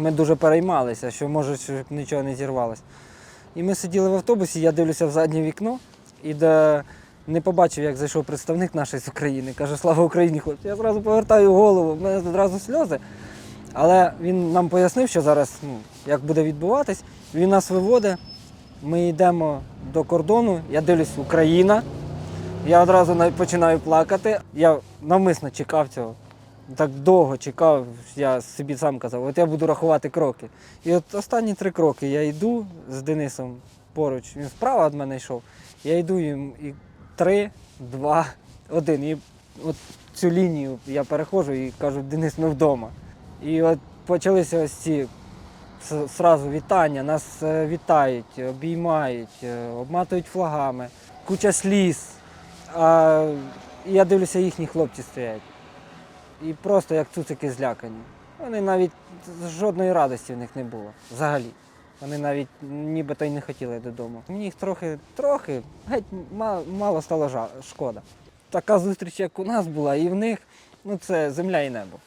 Ми дуже переймалися, що може щоб нічого не зірвалося. І ми сиділи в автобусі, я дивлюся в заднє вікно і де не побачив, як зайшов представник нашої з України. Каже, слава Україні, хлопці. Я зразу повертаю голову, в мене одразу сльози. Але він нам пояснив, що зараз ну, як буде відбуватись. Він нас виводить, ми йдемо до кордону, я дивлюсь, Україна. Я одразу починаю плакати. Я навмисно чекав цього. Так довго чекав, я собі сам казав, от я буду рахувати кроки. І от останні три кроки я йду з Денисом поруч, він справа від мене йшов. Я йду їм і три, два, один. І от цю лінію я переходжу і кажу, Денис, ми вдома. І от почалися ось ці сразу вітання, нас е, вітають, обіймають, е, обматують флагами, куча сліз. А я дивлюся, їхні хлопці стоять. І просто як цуцики злякані. Вони навіть жодної радості в них не було. Взагалі. Вони навіть нібито й не хотіли додому. Мені їх трохи, трохи, геть мало, стало шкода. Така зустріч, як у нас була, і в них, ну це земля і небо.